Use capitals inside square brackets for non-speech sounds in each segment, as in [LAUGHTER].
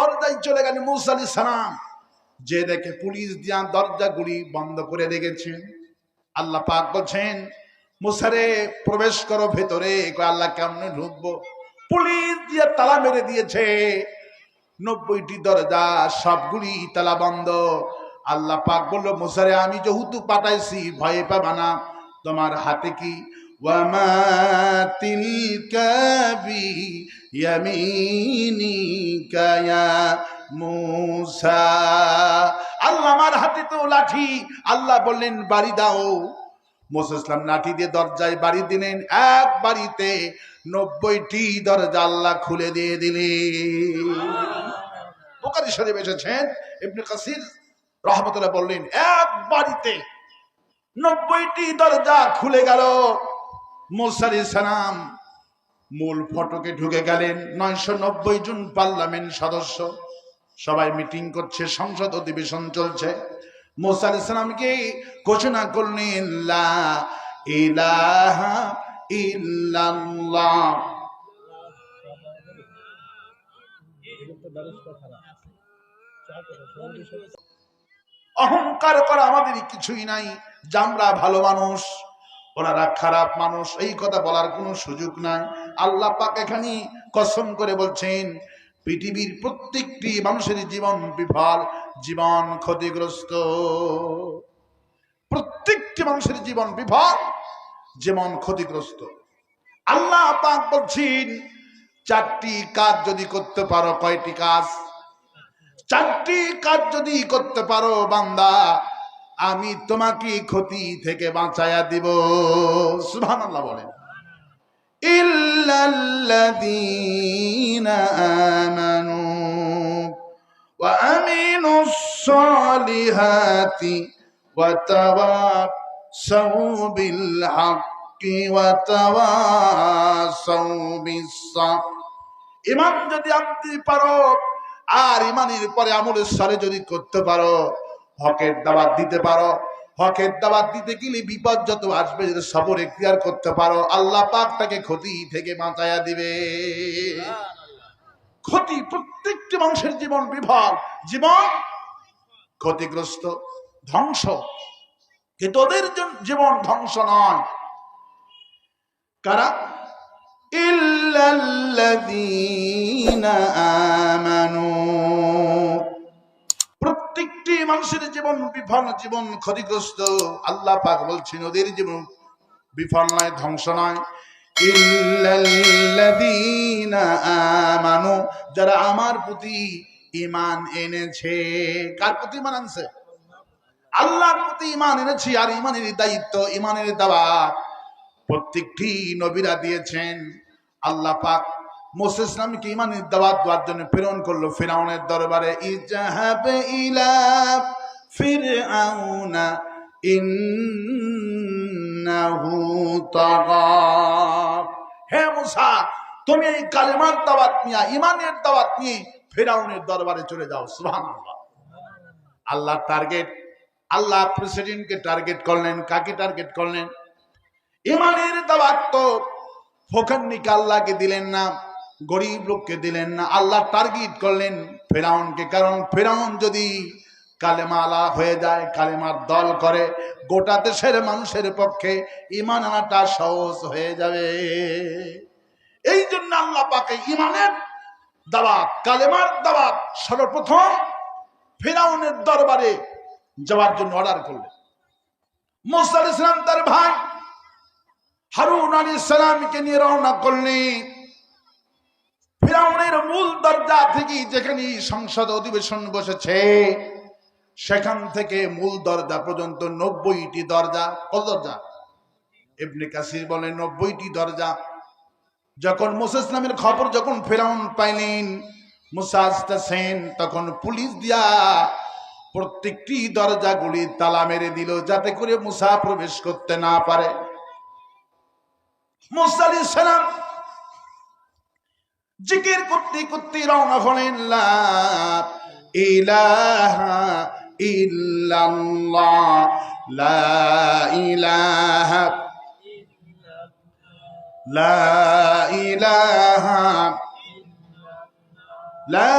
দরজায় চলে গেলেন মুসা আলী সালাম। যে দেখে পুলিশ দিয়া দরজাগুলি বন্ধ করে রেখেছেন আল্লাহ পাক বলছেন, মুসারে প্রবেশ করো ভেতরে। আল্লাহ কেমনে ঢুকবো? পুলিশ দিয়ে তালা মেরে দিয়েছে। নব্বইটি দরজা, সবগুলি তালা বন্ধ। আল্লাহ পাক বলল, মুসারে, আমি যেহেতু পাঠাইছি, ভয়ে পাবা না। তোমার হাতে কি? ওয়ামা তিলকা বিয়ামিনিকা ইয়া মুসা। আল্লাহ আমার হাতে তো লাঠি। আল্লাহ বললেন, বাড়ি দাও। মোসা ইসলাম লাঠি দিয়ে দরজায় বাড়ি দিলেন। এক বাড়িতে নব্বইটি দরজা আল্লাহ খুলে দিয়ে দিলেন। বোকারি শরীফ এসেছেন, ইবনে কাসির রহমতুল্লাহ বললেন, এক বাড়িতে নব্বইটি দরজা খুলে গেল। মোসারি সালাম মূল ফটকে ঢুকে গেলেন নয়শো নব্বই জন পার্লামেন্ট সদস্য। সবাই মিটিং করছে, সংসদ অধিবেশন চলছে। মোসা আলাইহিস সালামকে ঘোষণা করলেন অহংকার করা আমাদের কিছুই নাই, যে আমরা ভালো মানুষ। ওনারা খারাপ মানুষ, এই কথা বলার কোনো সুযোগ নাই। আল্লাহ পাক এখানে কসম করে বলছেন, পৃথিবীর প্রত্যেকটি মানুষের জীবন বিফল, জীবন ক্ষতিগ্রস্ত। প্রত্যেকটি মানুষের জীবন বিফল, জীবন ক্ষতিগ্রস্ত। আল্লাহ পাক বলছেন, চারটি কাজ যদি করতে পারো, কয়টি কাজ? চারটি কাজ যদি করতে পারো বান্দা আমি তোমাকে ক্ষতি থেকে বাঁচাইয়া দিব। সুবহানাল্লাহ বলেন। ইল্লাল্লাযীনা আমানু ওয়া আমিনুস সালিহাতি ওয়া তাওয়াসাউ বিল হাক্কি ওয়া তাওয়াসাউ বিস সাবর ইমান যদি আনতে পারো, আর ইমানের পরে আমলের সারে যদি করতে পারো হকের দাওয়াত দিতে পারো। হকের দাওয়াত দিতে গেলে বিপদ যত আসবে যদি সবর এখতিয়ার করতে পারো। আল্লাহ পাক তাকে ক্ষতি থেকে বাঁচাইয়া দিবে। ক্ষতি প্রত্যেকটি মানুষের জীবন বিফল। জীবন ক্ষতিগ্রস্ত, ধ্বংস। কিন্তু ওদের জীবন ধ্বংস নয়। কারা? ইল্লাল্লাযীনা মানুষের জীবন বিফল, জীবন ক্ষতিগ্রস্ত। আল্লাহ পাক বলছেন, ওদের জীবন বিফল নয়, ধ্বংস নয়। আমানু, যারা আমার প্রতি ঈমান এনেছে। কার প্রতি ঈমান আনছে? আল্লাহর প্রতি ঈমান এনেছি, আর ঈমানের দায়িত্ব, ঈমানের দাওয়াত প্রত্যেকটি নবীরা দিয়েছেন। আল্লাহ পাক মোসে ইসলামকে ইমানের দাওয়াত দেওয়ার জন্য প্রেরণ করল ফিরাউনের দরবারে, ইজাহাব ইলা ফিরআউনা ইন্নাহু তাগা। হে মুসা, তুমি এই কালেমার দাওয়াত নিয়ে, ইমানের দাওয়াত নিয়ে ফেরাউনের দরবারে চলে যাও, সুবহানাল্লাহ। আল্লাহ টার্গেট আল্লাহ প্রেসিডেন্টকে টার্গেট করলেন, কাকে টার্গেট করলেন? ইমানের দাওয়াত তো ফোকান্নিকে আল্লাহকে দিলেন না। গরিব লোককে দিলেন না, আল্লাহ টার্গেট করলেন ফেরাউনকে। কারণ ফেরাউন যদি কালেমালা হয়ে যায়, কালেমার দল করে, গোটা দেশের মানুষের পক্ষে ইমান আনাটা সহজ হয়ে যাবে। এই জন্য আল্লাহ পাকে ইমানের দাওয়াত, কালেমার দাওয়াত সর্বপ্রথম ফেরাউনের দরবারে যাওয়ার জন্য অর্ডার করলেন। মোসা ইসলাম তার ভাই হারুন আলী সালামকে নিয়ে রওনা করলেন। ফিরাউনের মূল দরজা থেকে যেখানে সংসদ অধিবেশন বসেছে, সেখান থেকে মূল দরজা পর্যন্ত নব্বইটি দরজা। কত দরজা? ইবনে কাসির বলে নব্বইটি দরজা। যখন মুসা ইসলামের খবর যখন ফেরাউন পাইলেন, মুসা আসতেছেন, তখন পুলিশ দিয়া প্রত্যেকটি দরজাগুলি তালা মেরে দিল যাতে করে মুসা প্রবেশ করতে না পারে। মুসা আলাইহিস সালাম জিকির করতে করতে রওনা হলেন ইলাহা ইল্লাল্লাহ, লা ইলাহা লা ইলাহা লা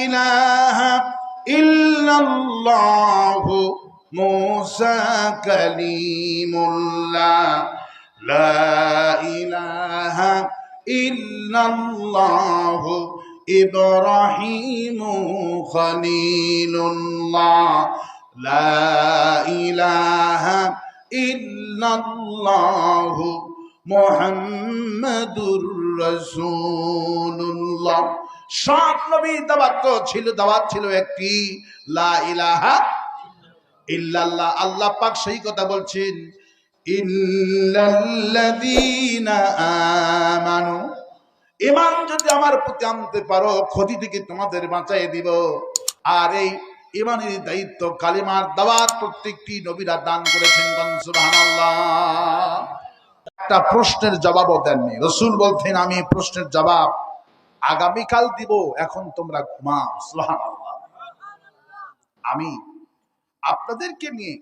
ইলাহা ইল্লাল্লাহ মুসা কালিমুল্লাহ, লা ইল্লাল্লাহ ইব্রাহিম খলিলুল্লাহ। লা ইলাহা ইল্লাল্লাহ মোহাম্মদুর রসুল্লাহ সব নবী দাওয়াত ছিল দাওয়াত ছিল একটি, লা ইলাহা ইল্লাল্লাহ। আল্লাহ পাক সেই কথা বলছেন ইমান যদি আমার প্রতি আনতে পারো ক্ষতি থেকে তোমাদের বাঁচাই দিব? আর এই ইমানের দায়িত্ব, কালিমার দাওয়াত প্রত্যেকটি নবীরা দান করেছেন একটা প্রশ্নের জবাবও দেননি। রসুল বলতেন, আমি প্রশ্নের জবাব আগামীকাল দিব, এখন তোমরা ঘুমাও। আমি আপনাদেরকে নিয়ে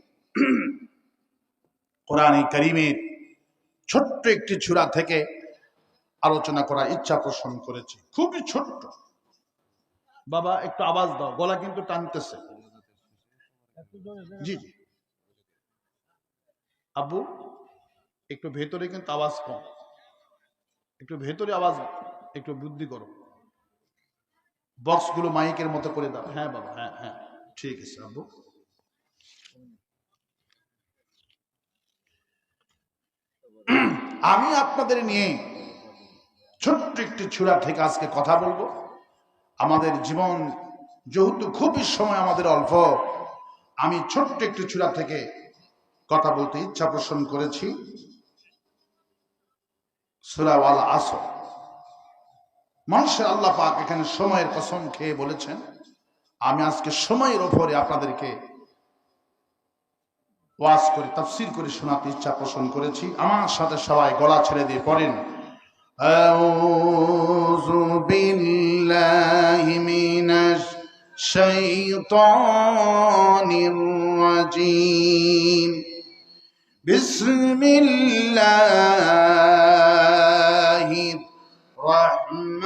কোরআনে করিমের ছোট্ট একটি ছুরা থেকে আলোচনা করার ইচ্ছা পোষণ করেছি। খুবই ছোট্ট। বাবা, একটু আওয়াজ দাও। গলা কিন্তু টানতেছে। জি জি। আব্বু, একটু ভেতরে কিন্তু আওয়াজ কম। একটু ভেতরে আওয়াজ, একটু বুদ্ধি করো। বক্সগুলো মাইকের মতো করে দাও। হ্যাঁ বাবা হ্যাঁ হ্যাঁ। ঠিক আছে, আব্বু। [CLEARS THROAT] আমি আপনাদের নিয়ে ছোট্ট একটি ছুরা থেকে আজকে কথা বলব। আমাদের জীবন যেহেতু খুবই সময় আমাদের অল্প, আমি ছোট্ট একটি ছুরা থেকে কথা বলতে ইচ্ছা পোষণ করেছি। সুরাওয়াল আসর। মানুষের আল্লাহ পাক এখানে সময়ের কসম খেয়ে বলেছেন, আমি আজকে সময়ের ওপরে আপনাদেরকে ওয়াজ করে তাফসির করে শোনাতে ইচ্ছা পোষণ করেছি আমার সাথে সবাই গলা ছেড়ে দিয়ে পড়েন أعوذ بالله من الشيطان الرجيم بسم الله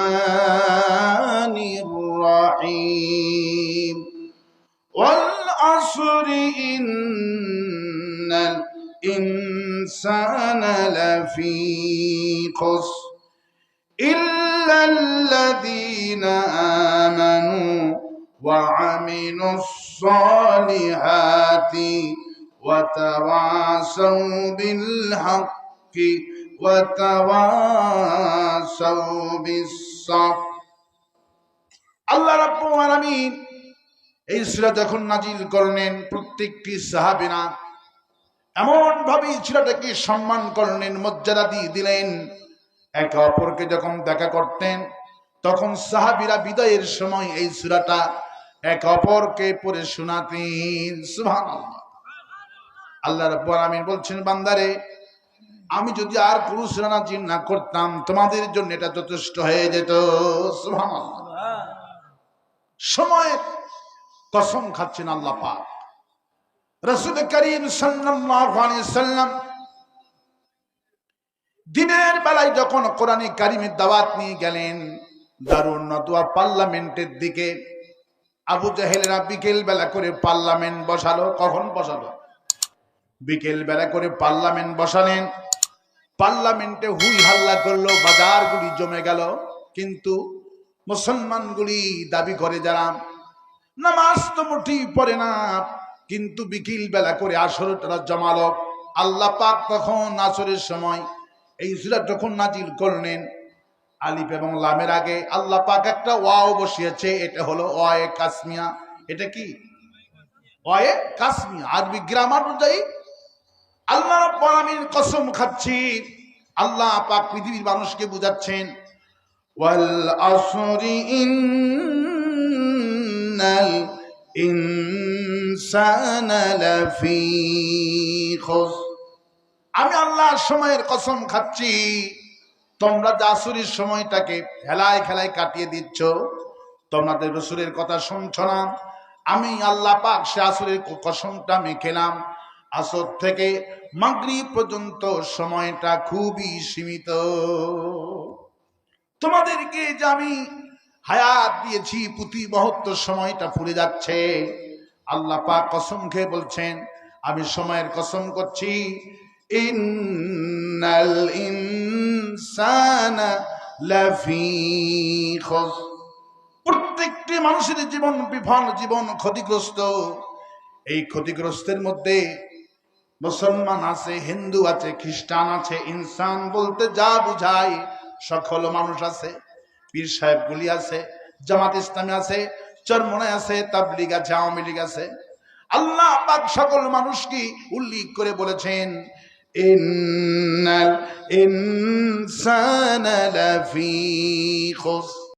الرحمن الرحيم والعصر إن الإنسان لفي خسر إلا الذين آمنوا وعملوا الصالحات وتواصوا بالحق وتواصوا بالصبر আল্লাহ রাব্বুল আলামিন এই সূরা যখন নাজিল করলেন প্রত্যেকটি সাহাবীরা এমন ভাবে এই সূরাটাকে সম্মান করলেন মর্যাদা দিয়ে দিলেন। একে অপরকে যখন দেখা করতেন তখন সাহাবিরা বিদায়ের সময় এই সূরাটা একে অপরকে পড়ে শোনাতেন। সুবহানাল্লাহ। আল্লাহ রাব্বুল আলামিন বলছেন বান্দারে আমি যদি আর পুরুষ নাজিল না করতাম তোমাদের জন্য এটা যথেষ্ট হয়ে যেত। সুবহানাল্লাহ। সময়ের কসম খাচ্ছেন আল্লাহ পাক। রসুল করিম সাল্লাম দিনের বেলায় যখন কোরআনে কারিমের দাওয়াত নিয়ে গেলেন, দারুণ নতুয়া পার্লামেন্টের দিকে আবু জাহেলেরা বিকেল বেলা করে পার্লামেন্ট বসালো। কখন বসালো? বিকেল বেলা করে পার্লামেন্ট বসালেন। পার্লামেন্টে হুই হাল্লা করল, বাজারগুলি জমে গেল। কিন্তু মুসলমানগুলি দাবি করে যারা, নামাজ তো মুঠি পড়ে না। কিন্তু বিকেল বেলা করে আসর তারা জমালো। আল্লাহ পাক তখন আসরের সময় এই সুরা যখন নাজিল করলেন, আলিফ এবং লামের আগে আল্লাহ পাক একটা ওয়াও বসিয়েছে, এটা হলো ওয়ে কাসমিয়া। এটা কি? ওয়ে কাসমিয়া, আরবি গ্রামার অনুযায়ী। আল্লাহ আলামিন কসম খাচ্ছি, আল্লাহ পাক পৃথিবীর মানুষকে বুঝাচ্ছেন, ওয়াল আসরি ইন্নাল আমি আল্লাহর সময়ের কসম খাচ্ছি, তোমরা জাসুরির সময়টাকে খেলায় খেলায় কাটিয়ে দিচ্ছ, তোমাদের রসুরের কথা শুনছ না? আমি আল্লাহ পাক সে আসুরের কসমটা আমি খেলাম আসর থেকে মাগরি পর্যন্ত সময়টা খুবই সীমিত। তোমাদেরকে যে আমি হায়াত দিয়েছি প্রতি মুহূর্ত সময়টা ফুরে যাচ্ছে। আল্লাহ পাক কসম খেয়ে বলছেন, আমি সময়ের কসম করছি। লাফি প্রত্যেকটি মানুষের জীবন বিফল, জীবন ক্ষতিগ্রস্ত। এই ক্ষতিগ্রস্তের মধ্যে মুসলমান আছে, হিন্দু আছে, খ্রিস্টান আছে, ইনসান বলতে যা বুঝায় সকল মানুষ আছে। পীর সাহেব গুলি আছে, জামাত ইসলামী আছে চরমনায় আছে, তাবলিগ আছে, আওয়ামী লীগ আছে। আল্লাহ পাক সকল মানুষকে উল্লেখ করে বলেছেন, ইন্নাল ইনসানা লাফি খুসর।